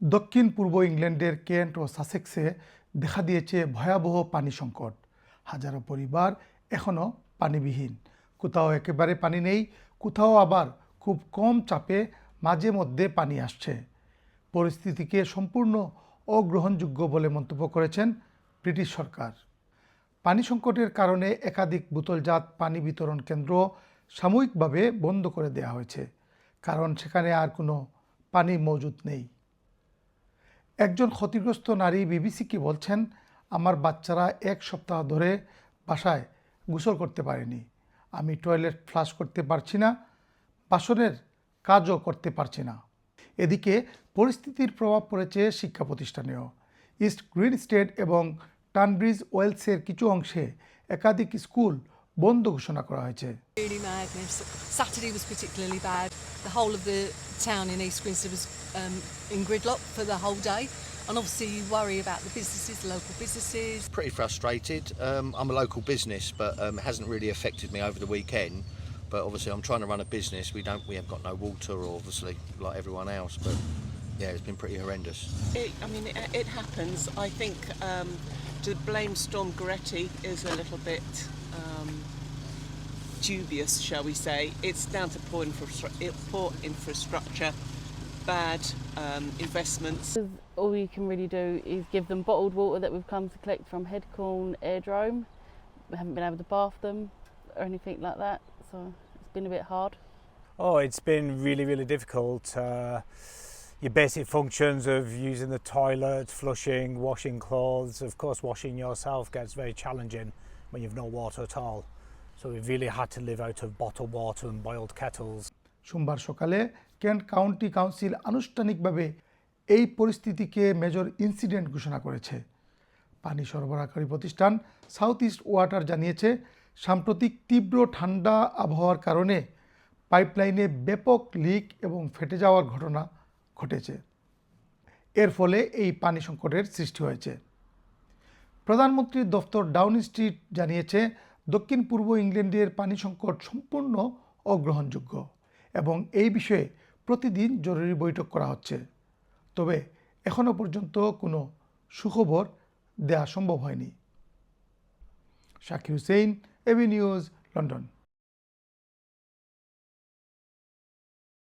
দক্ষিণ পূর্ব ইংল্যান্ডের কেন্ট ও সাসেক্সে দেখা দিয়েছে ভয়াবহ পানি সংকট। হাজারো পরিবার এখনও পানিবিহীন। কোথাও একেবারে পানি নেই, কোথাও আবার খুব কম চাপে মাঝে মধ্যে পানি আসছে। পরিস্থিতিকে সম্পূর্ণ অগ্রহণযোগ্য বলে মন্তব্য করেছেন ব্রিটিশ সরকার। পানি সংকটের কারণে একাধিক বোতলজাত পানি বিতরণ কেন্দ্র সাময়িকভাবে বন্ধ করে দেওয়া হয়েছে, কারণ সেখানে আর কোনো পানি মজুদ নেই। একজন ক্ষতিগ্রস্ত নারী বিবিসিকে বলছেন, আমার বাচ্চারা এক সপ্তাহ ধরে বাসায় গোসল করতে পারেনি। আমি টয়লেট ফ্লাশ করতে পারছি না, বাসনের কাজও করতে পারছি না। এদিকে পরিস্থিতির প্রভাব পড়েছে শিক্ষা প্রতিষ্ঠানেও। ইস্ট গ্রিন স্টেট এবং টানব্রিজ ওয়েলসের কিছু অংশে একাধিক স্কুল বন্ধ ঘোষণা করা হয়েছে really madness. Saturday was particularly bad. The whole of the town in East Grinstead was um, in gridlock for the whole day. And obviously, you worry about the businesses, the local businesses. pretty frustrated. Um, I'm a local business, but um, it hasn't really affected me over the weekend. But obviously, I'm trying to run a business. We don't, we have got no water, obviously, like everyone else. But yeah, it's been pretty horrendous. It, I mean, it, it happens. I think um, to blame Storm Goretti is a little bit um, dubious, shall we say. It's down to poor, infrastru- poor infrastructure, bad um, investments. All you can really do is give them bottled water that we've come to collect from Headcorn Airdrome. We haven't been able to bath them or anything like that, so it's been a bit hard. Oh, it's been really, really difficult. Uh, your basic functions of using the toilet, flushing, washing clothes, of course, washing yourself gets very challenging when you've no water at all. So we've really had to live out of bottled water and boiled kettles. সোমবার সকালে Kent county council আনুষ্ঠানিকভাবে এই পরিস্থিতিকে major incident ঘোষণা করেছে পানি সরবরাহকারী প্রতিষ্ঠান সাউথ ইস্ট ওয়াটার জানিয়েছে সাম্প্রতিক তীব্র ঠান্ডা আবহাওয়ার কারণে পাইপলাইনে ব্যাপক লিক এবং ফেটে যাওয়ার ঘটনা ঘটেছে। এর ফলে এই পানি সংকটের সৃষ্টি হয়েছে। প্রধানমন্ত্রীর দফতর ডাউন স্ট্রিট জানিয়েছে, দক্ষিণ পূর্ব ইংল্যান্ডের পানি সংকট সম্পূর্ণ অগ্রহণযোগ্য এবং এই বিষয়ে প্রতিদিন জরুরি বৈঠক করা হচ্ছে। তবে এখনও পর্যন্ত কোনো সুখবর দেয়া সম্ভব হয়নি। Shakir Hussain AB news, London.